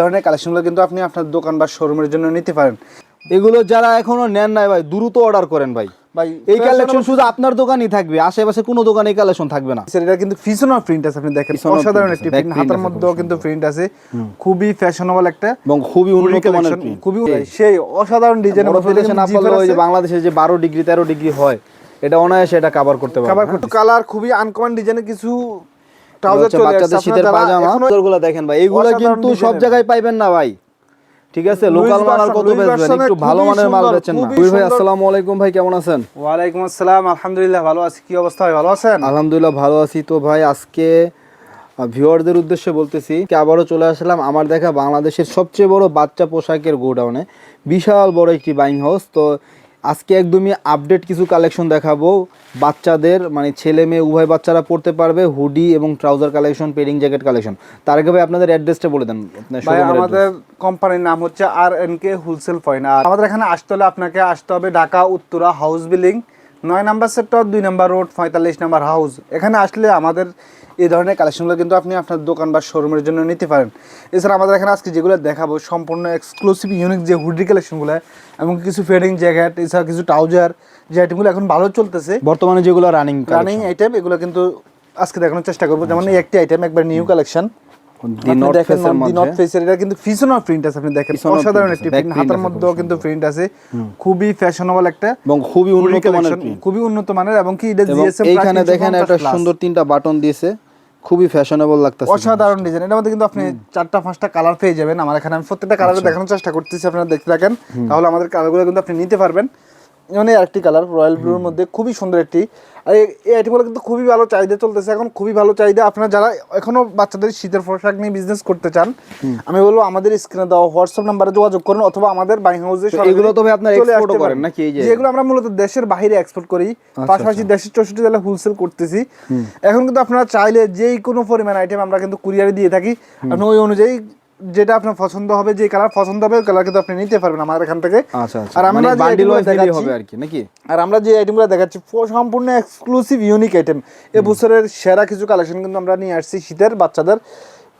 ধরনের কালেকশনগুলো কিন্তু আপনি আপনার দোকান বা শোরুমের জন্য নিতে পারেন। এগুলো যারা এখনও নেন নাই ভাই দ্রুত অর্ডার করেন ভাই। ভাই এই কালেকশন শুধু আপনার দোকানই থাকবে আশেপাশে কোনো দোকানে এই কালেকশন থাকবে না। এটা কিন্তু পিছনেও প্রিন্ট আছে আপনি দেখেন অসাধারণ একটি প্রিন্ট হাতের মধ্যেও কিন্তু প্রিন্ট আছে। খুবই ফ্যাশনেবল একটা এবং খুবই উন্নত মানের খুবই সেই অসাধারণ ডিজাইন বড় ফিলেশন না পারলে ওই যে বাংলাদেশে যে বারো ডিগ্রি তেরো ডিগ্রি হয় এটা অনায়াসে এটা কভার করতে পারবে খাবার হ্যাঁ? কালার খুবই আনকমন ডিজাইনের কিছু ট্রাউজার চলে বাচ্চাদের শীতের পাজামা এগুলো দেখেন ভাই এগুলো কিন্তু সব জায়গায় পাইবেন না ভাই। ঠিক আছে? লোকাল মাল আর কত বেচবেন? একটু ভালো মানের মাল বেচেন না। ভাই আসসালামু আলাইকুম ভাই কেমন আছেন? ওয়ালাইকুম আসসালাম আলহামদুলিল্লাহ ভালো আছি। কি অবস্থা ভাই ভালো আছেন? আলহামদুলিল্লাহ ভালো আছি। তো ভাই আজকে ভিউয়ারদের উদ্দেশ্যে বলতেছি কি আবারও চলে আসলাম। আমার দেখা বাংলাদেশের সবচেয়ে বড় বাচ্চা পোশাকের গোডাউনে। বিশাল বড় একটি বাইং হাউস তো আজকে একদমই আপডেট কিছু কালেকশন দেখাবো। বাচ্চাদের মানে ছেলে মেয়ে উভয় বাচ্চারা পড়তে পারবে হুডি এবং trouser collection padding jacket collection তার আগে ভাই আপনাদের অ্যাড্রেসটা বলে দেন ভাই আমাদের কোম্পানির নাম হচ্ছে R N K wholesale point আর আমাদের এখানে আসতে হলে আপনাকে আসতে হবে ঢাকা উত্তরা হাউস বিল্ডিং নয় নাম্বার সেক্টর দুই নাম্বার রোড পঁয়তাল্লিশ নাম্বার হাউস এখানে আসলে আমাদের এই ধরনের কালেকশনগুলো কিন্তু আপনি আপনার দোকান বা শোরুমের জন্য নিতে পারেন। এছাড়া আমাদের এখানে আজকে যেগুলো দেখাবো সম্পূর্ণ এক্সক্লুসিভ ইউনিক যে হুডি কালেকশনগুলো এবং কিছু ফেডিং জ্যাকেট এছাড়া কিছু ট্রাউজার যে আইটেমগুলো এখন ভালো চলতেছে। বর্তমানে যেগুলো রানিং রানিং আইটেম এগুলো কিন্তু আজকে দেখানোর চেষ্টা করব। যেমন এই একটি আইটেম একবার নিউ কালেকশন খুবই ফ্যাশনেবল একটা খুবই উন্নত মানের খুবই উন্নত মানের এবং কি এটা এইখানে দেখেন একটা সুন্দর তিনটা বাটন দিয়েছে খুবই ফ্যাশনেবল লাগতেছে। অসাধারণ ডিজাইন মধ্যে কিন্তু আপনি চারটা পাঁচটা কালার পেয়ে যাবেন আমার এখানে আমি প্রত্যেকটা কালার আচ্ছা। দেখানোর চেষ্টা করতেছি আপনারা দেখতে থাকেন তাহলে আমাদের কালারগুলো কিন্তু আপনি নিতে পারবেন। যেমন এই আরেকটি কালার রয়্যাল ব্লুর মধ্যে খুবই সুন্দর একটি। আর এই- আইটেমগুলো কিন্তু খুবই ভালো চাহিদা চলতেছে এখন খুবই ভালো চাহিদা। আপনারা যারা এখনও বাচ্চাদের শীতের পোশাক নিয়ে বিজনেস করতে চান আমি বলব আমাদের স্ক্রিনে দেওয়া হোয়াটসঅ্যাপ নাম্বারে যোগাযোগ করুন অথবা আমাদের বাইং হাউসে এগুলো তো আপনারা export করেন নাকি এই যে- যেগুলো আমরা মূলত দেশের বাইরে এক্সপোর্ট করি পাশাপাশি দেশের চৌষট্টি জেলায় হোলসেল করতেছি। এখন কিন্তু আপনারা চাইলে যেই কোনো পরিমাণ আইটেম আমরা কিন্তু কুরিয়ারে দিয়ে থাকি। আপনি ওই অনুযায়ী যেটা আপনার পছন্দ হবে যে কালার পছন্দ হবে কালার কিন্তু আপনি নিতে পারবেন আমাদের এখান থেকে। আচ্ছা আচ্ছা। আর আমরা মানে যে বান্ডিল ওয়াইজ দেখাচ্ছি- হবে আর কি নাকি? আর আমরা যে আইটেমগুলো দেখাচ্ছি সম্পূর্ণ এক্সক্লুসিভ ইউনিক আইটেম এ বছরের সেরা কিছু কালেকশন কিন্তু আমরা নিয়ে আসছি শীতের বাচ্চাদের।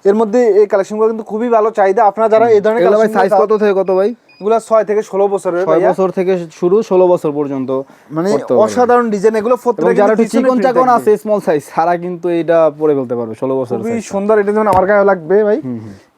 এর মধ্যে এই কালেকশনগুলো কিন্তু খুবই ভালো চাহিদা। আপনারা যারা এই ধরনের ভাই সাইজ কত থেকে কত ভাই? এগুলো ছয় থেকে ষোলো বছরের ছয় বছর থেকে শুরু ষোলো বছর পর্যন্ত মানে অসাধারণ ডিজাইন এগুলো যারা একটু চিকন চাকন আছে স্মল সাইজ সারা কিন্তু এটা পরে ফেলতে পারবে ষোলো বছর খুবই সুন্দর এটা যেমন আমার গায়ে লাগবে ভাই।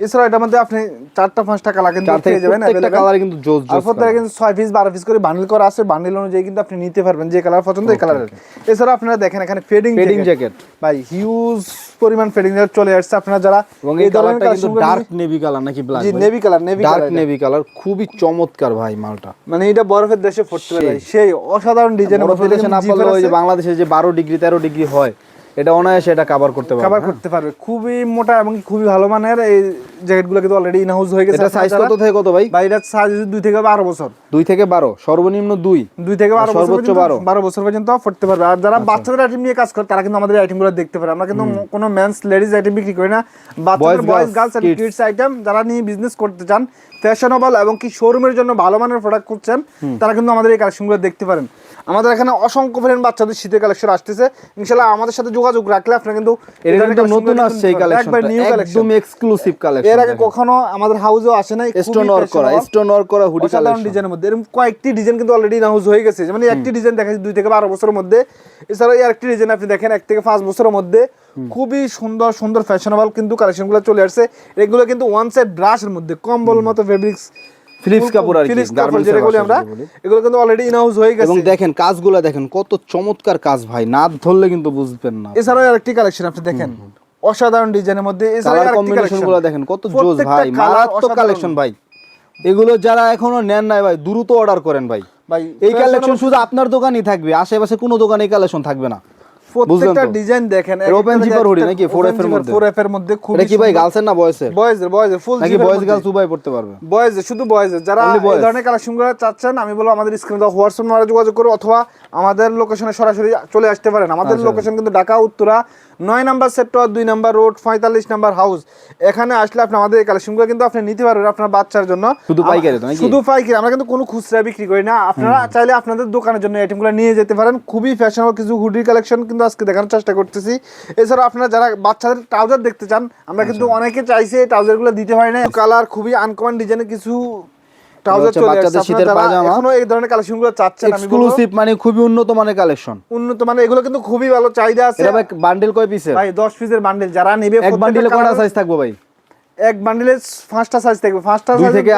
এছাড়া এটার মধ্যে আপনি চারটা পাঁচটা কালার কিন্তু পেয়ে যাবেন available। কালার কিন্তু জোস জোস কিন্তু ছয় পিস বারো পিস করে বান্ডিল করা আছে। বান্ডিল অনুযায়ী কিন্তু আপনি নিতে পারবেন যে কালার পছন্দ এই কালারের এছাড়া আপনারা দেখেন এখানে ফেডিং পেডিং জ্যাকেট ভাই হিউজ পরিমাণ ফেডিং জ্যাকেট চলে আসছে। আপনারা যারা এই কিন্তু ডার্ক নেভি কালার নাকি ব্ল্যাক জি navy colour navy dark navy colour খুবই চমৎকার ভাই মালটা। মানে এটা বরফের দেশে ফুটতে পারে। সেই। অসাধারণ ডিজাইন বরফের দেশে না পড়লে ওই যে বাংলাদেশে যে বারো ডিগ্রি তেরো ডিগ্রি হয় এটা অনায়াসে এটা কাভার করতে পারবে কভার হ্যাঁ? করতে পারবে। খুবই মোটা এবং খুবই ভালো মানের। এই জ্যাকেটগুলো কিন্তু অলরেডি ইন হাউস হয়ে গেছে এটা সাইজ কত থেকে কত ভাই? ভাই এটা সাইজ দুই থেকে বারো বছর। দুই থেকে বারো সর্বনিম্ন দুই। দুই থেকে বারো আর বছর সর্বোচ্চ পর্যন্ত- বারো? আচ্ছা। বারো বছর পর্যন্ত পড়তে পারবে। আর যারা বাচ্চাদের আইটেম নিয়ে কাজ করে তারা কিন্তু আমাদের আইটেমগুলো দেখতে পারে। আমরা কিন্তু কোনো মেন্স লেডিস আইটেম বিক্রি করি না। বাচ্চাদের boys girls and kids item যারা নিয়ে বিজনেস করতে চান ফ্যাশনেবল এবং কি শোরুমের জন্য ভালো মানের প্রোডাক্ট করছেন তারা কিন্তু আমাদের এই কালেকশনগুলো দেখতে পারেন। আমাদের এখানে অসংখ্য পরিমাণ বাচ্চাদের শীতের কালেকশন আসতেছে। ইনশাআল্লাহ আমাদের সাথে যোগাযোগ রাখলে আপনারা কিন্তু এটা কিন্তু নতুন আসছে এই পারবেন। একবার নিউ কালেকশন একদম এক্সক্লুসিভ এর আগে কখনো আমাদের হাউসেও আসে নাই স্টোন করা স্টোন করা হুডি কালেকশন ডিজাইনের মধ্যে। এরকম কয়েকটি ডিজাইন কিন্তু অলরেডি নাউজ হয়ে গেছে। এই একটি ডিজাইন দেখা দুই থেকে বারো বছরের মধ্যে। এছাড়া এই আরেকটি ডিজাইন আপনি দেখেন এক থেকে পাঁচ বছরের মধ্যে। খুবই সুন্দর সুন্দর ফ্যাশনেবল কিন্তু কালেকশনগুলো চলে আসছে। এগুলো কিন্তু ওয়ান সাইড ব্রাশের মধ্যে কম্বল মতো ফেব্রিক্স ফিলিপস কাপড় আর ফিলিপস কাপড় যেটা বলি আমরা এগুলো কিন্তু অলরেডি ইনহাউস হয়ে এবং দেখেন কাজগুলো দেখেন কত চমৎকার কাজ ভাই না ধরলে কিন্তু বুঝবেন না। এছাড়াও আরেকটি কালেকশন আপনি দেখেন অসাধারণ ডিজাইনের মধ্যে এছাড়া কালার আরেকটি কালেকশনগুলো দেখেন কত জোস ভাই মারাত্মক কালেকশন ভাই। এগুলো যারা এখনও নেন নাই ভাই দ্রুত অর্ডার করেন ভাই। ভাই এই কালেকশন শুধু আপনার দোকানই থাকবে আশেপাশে কোনো দোকানে এই কালেকশন থাকবে না। প্রত্যেকটা তো? ডিজাইন দেখেন এর open zipper নাকি? 4F এর মধ্যে? 4F এর মধ্যে খুব এটা কি ভাই গার্লসের না বয়সের বয়েজের বয়েজের ফুল নাকি বয়েজ গার্লস উভয় পড়তে পারবে? বয়েজ শুধু বয়েজ যারা এই ধরনের কালেকশনগুলো চাচ্ছেন আমি বলব আমাদের স্ক্রিনে দাও হোয়াটসঅ্যাপ নাম্বারে যোগাযোগ করো অথবা আমাদের লোকেশনে সরাসরি চলে আসতে পারেন। আমাদের আচ্ছা। লোকেশন কিন্তু ঢাকা উত্তরা নয় নাম্বার সেক্টর দুই নাম্বার রোড পঁয়তাল্লিশ নাম্বার হাউস এখানে আসলে আপনি আমাদের এই কালেকশনগুলো কিন্তু আপনি নিতে পারবেন আপনার বাচ্চার জন্য। শুধু পাইকারি শুধু পাইকারি আমরা কিন্তু কোনো খুচরা বিক্রি করি না। আপনারা চাইলে আপনাদের দোকানের জন্য আইটেমগুলো নিয়ে যেতে পারেন। খুবই ফ্যাশনেবল কিছু হুডির কালেকশন কিন্তু কিন্তু আজকে দেখানোর চেষ্টা করতেছি। এছাড়া আপনারা যারা বাচ্চাদের ট্রাউজার দেখতে চান আমরা কিন্তু আচ্ছা। অনেকে চাইছে ট্রাউজারগুলো দিতে হয় না। কালার খুবই আনকমন ডিজাইনের কিছু ট্রাউজার চলে আসছে। শীতের আপনারা এখনও এই ধরনের কালেকশন চাচ্ছেন আমি এক্সক্লুসিভ মানে খুবই উন্নত মানের কালেকশন উন্নত মানে এগুলো কিন্তু খুবই ভালো চাহিদা আছে। ভাই বান্ডেল কয় পিসের ভাই 10 পিসের বান্ডেল যারা নেবে এক প্রত্যেকটা কয়টা সাইজ থাকবে ভাই? এক বান্ডিলে পাঁচটা সাইজ থাকবে। পাঁচটা থেকে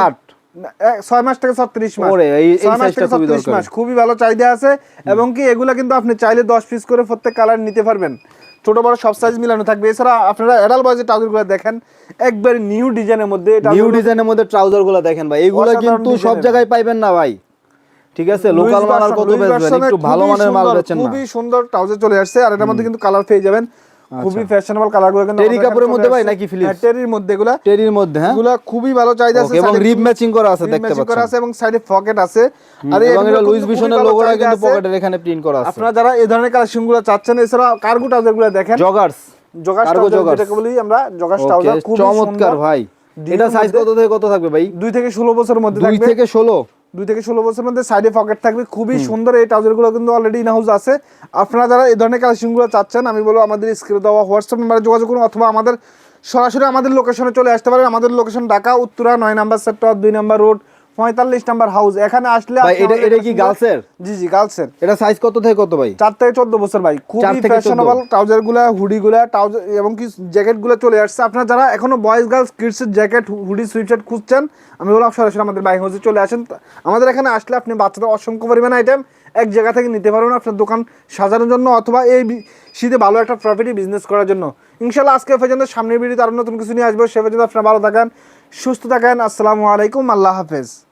ছয় মাস থেকে ছত্রিশ মাস। ছয় মাস থেকে খুবই 36 দরকারি। মাস খুবই ভালো চাহিদা আছে এবং কি এগুলা কিন্তু আপনি চাইলে দশ পিস করে প্রত্যেক কালার নিতে পারবেন। ছোট বড় সব সাইজ মিলানো থাকবে। এছাড়া আপনারা অ্যাডাল বয়সের ট্রাউজারগুলো দেখেন একবার নিউ ডিজাইনের মধ্যে নিউ ডিজাইনের মধ্যে ট্রাউজারগুলো দেখেন ভাই। এগুলো কিন্তু সব জায়গায় পাইবেন না ভাই। ঠিক আছে? লোকাল মাল কত বেচবেন? একটু ভালো মানের মাল বেচেন না। খুবই সুন্দর ট্রাউজার চলে আসছে আর এটার মধ্যে কিন্তু কালার পেয়ে যাবেন। খুবই ফ্যাশনেবল কালারগুলো কিন্তু আচ্ছা। টেরি কাপড়ের মধ্যে ভাই নাকি? হ্যাঁ, টেরির মধ্যে এগুলা। টেরির মধ্যে হ্যাঁ? এগুলা খুবই ভালো চাহিদা আছে এবং রিব ম্যাচিং করা আছে দেখতে matching করা আছে এবং সাইডে পকেট আছে। আর এবং এটা লুইস ভিশনের লোগোটা কিন্তু পকেটের এখানে প্রিন্ট করা আছে। আপনারা যারা এই ধরনের কালেকশনগুলো চাচ্ছেন এছাড়া কার্গো ট্রাউজারগুলো দেখেন। Joggers cargo trouser. যেটাকে বলি আমরা ওকে ট্রাউজার খুব চমৎকার ভাই। এটা সাইজ কত থেকে কত থাকবে ভাই? দুই থেকে ষোলো বছরের মধ্যে থাকবে। থেকে ষোলো? দুই থেকে ষোলো বছরের মধ্যে সাইডে পকেট থাকবে। খুবই সুন্দর এই ট্রাউজারগুলো কিন্তু অলরেডি ইন হাউস আছে। আপনারা যারা এই ধরনের কালেকশনগুলো চাচ্ছেন আমি বলব আমাদের স্ক্রিনে দেওয়া হোয়াটসঅ্যাপ নাম্বারে যোগাযোগ করুন অথবা আমাদের সরাসরি আমাদের লোকেশনে চলে আসতে পারেন। আমাদের লোকেশন ঢাকা উত্তরা নয় নাম্বার সেক্টর দুই নাম্বার রোড পঁয়তাল্লিশ নাম্বার হাউস এখানে আসলে এটা- এটা কি গার্লসের? জি জি গার্লসের এটা সাইজ কত থেকে কত ভাই? চার থেকে চোদ্দ বছর ভাই। খুবই ফ্যাশনেবল ট্রাউজারগুলা হুডি গুলা ট্রাউজার এবং কি জ্যাকেটগুলো চলে আসছে। আপনারা যারা এখনও boys girls kids jacket hoodie sweatshirt খুঁজছেন আমি বললাম সরাসরি আমাদের বাইক হাউসে চলে আসেন। আমাদের এখানে আসলে আপনি বাচ্চাদের অসংখ্য পরিমাণ আইটেম এক জায়গা থেকে নিতে পারবেন আপনার দোকান সাজানোর জন্য অথবা এই শীতে ভালো একটা প্রফিটি বিজনেস করার জন্য। ইনশাল্লাহ আজকে পর্যন্ত সামনের ভিডিওতে আরও নতুন কিছু নিয়ে আসব। সে পর্যন্ত আপনারা ভালো থাকেন সুস্থ থাকেন। আসসালামু আলাইকুম আল্লাহ হাফেজ।